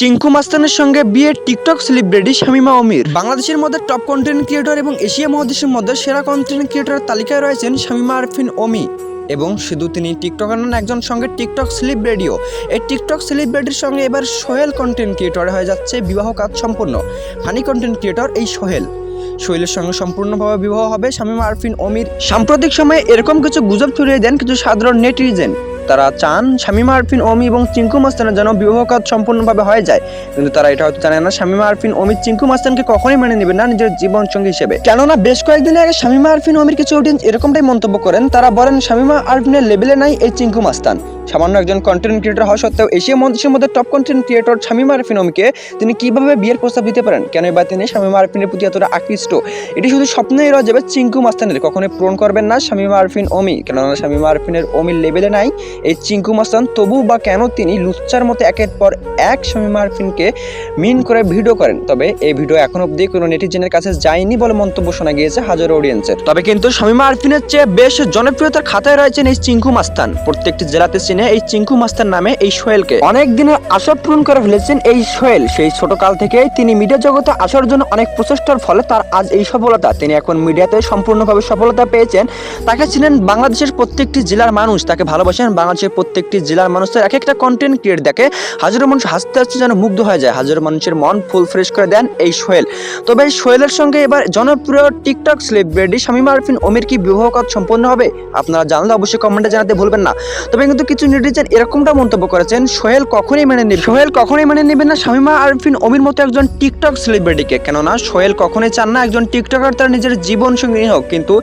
চিঙ্কু মাস্তানের সঙ্গে বিয়ে TikTok celebrity Shamima অমির। বাংলাদেশের মধ্যে টপ কন্টেন্ট ক্রিয়েটর এবং এশিয়া মহাদেশের মধ্যে সেরা কন্টেন্ট ক্রিয়েটর তালিকায় রয়েছেন শামিমা আরফিন অমি। এবং শুধু তিনি টিকটকার নন, একজন সঙ্গে টিকটক সেলিব্রিটিও। এই টিকটক সেলিব্রিটির সঙ্গে এবার সোহেল কন্টেন্ট ক্রিয়েটর হয়ে যাচ্ছে বিবাহ কাজ সম্পূর্ণ হানি কন্টেন্ট ক্রিয়েটর এই সোহেল। সোহেলের সঙ্গে সম্পূর্ণভাবে বিবাহ হবে শামিমা আরফিন অমির। সাম্প্রতিক সময়ে এরকম কিছু গুজব ছড়িয়ে দেন কিছু সাধারণ নেটিজেন। তারা চান শামিমা আরফিন ওমি এবং চিঙ্কু মাস্তানের যেন বিবাহ কাজ সম্পূর্ণভাবে হয়ে যায়। কিন্তু তারা এটা হয়তো জানে না, শামিমা আরফিন ওমি চিঙ্কু মাস্তানকে কখনই মেনে নেবে না নিজের জীবন সঙ্গী হিসেবে। কেননা বেশ কয়েকদিন আগে শামিমা আরফিন ওমির কিছু অডিয়েন্স এরকমটাই মন্তব্য করেন, তারা বলেন শামিমা আরফিনের লেভেলে নাই এই চিঙ্কু মাস্তান। সামান্য একজন কন্টেন্ট ক্রিয়েটর হওয়া সত্ত্বেও এশিয়া মহাদেশের মধ্যে top content creator Shamima Arfin অমিকে তিনি কীভাবে বিয়ের প্রস্তাব দিতে পারেন? কেন বা তিনি শামিমা আরফিনের প্রতি এতটা আকৃষ্ট? এটি শুধু স্বপ্নেই রয়ে যাবে চিঙ্কু মাস্তানের। কখনোই পূরণ করবেন না শামিমা আরফিন অমি। কেননা শামিমা আরফিনের অমির লেভেলে নাই। এই চিঙ্কু মাস্তান তবু বা কেন তিনি লুচ্চার মতো একের পর এক শামিমা আরফিনকে মিন করে ভিডিও করেন? তবে এই ভিডিও এখন অব্দি কোনো নেটিজেনের কাছে যায়নি বলে মন্তব্য শোনা গিয়েছে হাজারো অডিয়েন্সের তবে কিন্তু শামিমা আরফিনের চেয়ে বেশ জনপ্রিয়তার খাতায় রয়েছেন এই চিঙ্কু মাস্তান। প্রত্যেকটি জেলাতে চিনে এই চিঙ্কু মাস্তান নামে এই সোহেলকে। অনেক দিনের আশা পূরণ করে ফেলেছেন এই সোহেল। সেই ছোট কাল থেকেই তিনি মিডিয়া জগতে আসার জন্য অনেক প্রচেষ্টার ফলে তার আজ এই সফলতা। তিনি এখন মিডিয়াতে সম্পূর্ণভাবে সফলতা পেয়েছেন। তাকে চিনেন বাংলাদেশের প্রত্যেকটি জেলার মানুষ। তাকে ভালোবাসেন বাংলাদেশের প্রত্যেকটি জেলার মানুষ তার এক একটা কন্টেন্ট ক্রিয়েট দেখে হাজারো মানুষ হাসতে হাসতে যেন মুগ্ধ হয়ে যায়। হাজারো মানুষের মন ফুল ফ্রেশ করে দেন এই সোহেল। তবে এই সোহেলের সঙ্গে এবার জনপ্রিয় টিকটক সেলিব্রিটি শামিমা আরফিন ওমির কি বিবাহ সম্পন্ন হবে? আপনারা জানলে অবশ্যই কমেন্টে জানাতে ভুলবেন না। তবে কিন্তু কিছু নেটিজেন এরকমটা মন্তব্য করেছেন সোহেল কখনোই মেনে সোহেল কখনোই মেনে নেবেন না। শামিমা আরফিন অমির মতো একজন টিকটক সেলিব্রিটিকে কেননা সোহেল চান না একজন টিকটকার তার নিজের জীবন সঙ্গী হোক। কিন্তু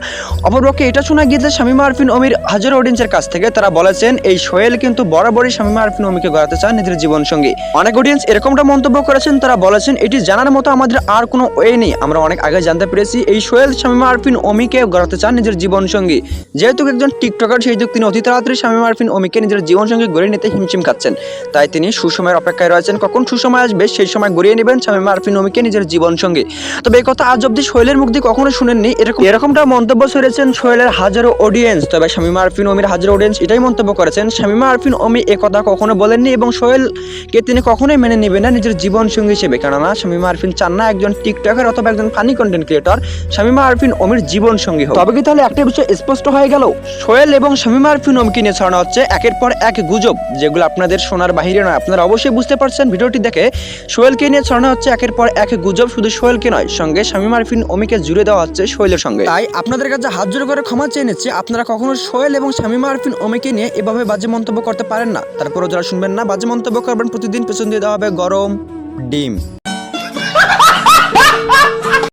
অপরপক্ষে এটা শোনা গিয়েছে, শামিমা আরফিন অমির অডিয়েন্সের কাছ থেকে। তারা বলেছেন, এই সোহেল কিন্তু বরাবরই শামিমা আরফিন অমিকে গড়াতে চান নিজের জীবন সঙ্গী। অনেক অডিয়েন্স এরকমটা মন্তব্য করেছেন, তারা বলেছেন, এটি জানার মতো আমাদের আর কোনো ওয়ে নেই। আমরা অনেক আগে জানতে পেরেছি, এই সোহেল শামিমা আরফিন অমিকে গড়াতে চান নিজের জীবন সঙ্গী। যেহেতু একজন টিকটকার সেই তিনি অতি তাড়াতাড়ি শামিমা আরফিন অমিকে নিজের জীবন সঙ্গী গড়ে নিতে হিমশিম খাচ্ছেন। তাই তিনি সুসময়ের অপেক্ষায় রয়েছেন। কখন সুসময় আসবে সেই সময় গড়িয়ে নেবেন শামিমা আরফিন অমিকে নিজের জীবন সঙ্গী তবে এই কথা আজ অব্দি সোহেলের মুখ দিয়ে কখনো শুনেননি। এরকম এরকমটা মন্তব্য করেছেন সোহেলের হাজারো অডিয়েন্স তবে শামিমা আরফিন অমির হাজারো অডিয়েন্স এটাই মন্তব্য করেছেন। শামিমা আরফিন অমি এ কথা কখনো বলেননি এবং সোহেলকে তিনি কখনোই মেনে নেবেন না নিজের জীবন সঙ্গী হিসেবে। কেননা শামিমা আরফিন চান না একজন টিকটকার অথবা একজন funny content creator Shamima Arfin অমির জীবন সঙ্গী হোক। তবে কি তাহলে একটা বিষয় স্পষ্ট হয়ে গেল? সোহেল এবং শামিমা আরফিন অমিকে নিয়ে ছড়ানো হচ্ছে একের পর এক গুজব যেগুলো আপনাদের শোনার বাহিরে নয়। আপনারা অবশ্যই বুঝতে পারছেন ভিডিওটি দেখে। সোহেলকে নিয়ে ছড়ানো হচ্ছে একের পর এক গুজব। শুধু সোহেলকে নয়, সঙ্গে শামিমা আরফিন অমিকে জুড়ে দেওয়া হচ্ছে সোহেলের সঙ্গে। তাই আপনাদের কাছে হাত জোড় করে ক্ষমা চেয়ে নিচ্ছি। আপনারা কখনো সোহেল এবং শামিমা আরফিন অমিকে নিয়ে এভাবে বাজে মন্তব্য করতে পারেন না। তারপরও যারা শুনবেন না, বাজে মন্তব্য করবেন প্রতিদিন। পেছন দিয়ে দেওয়া হবে গরম ডিম।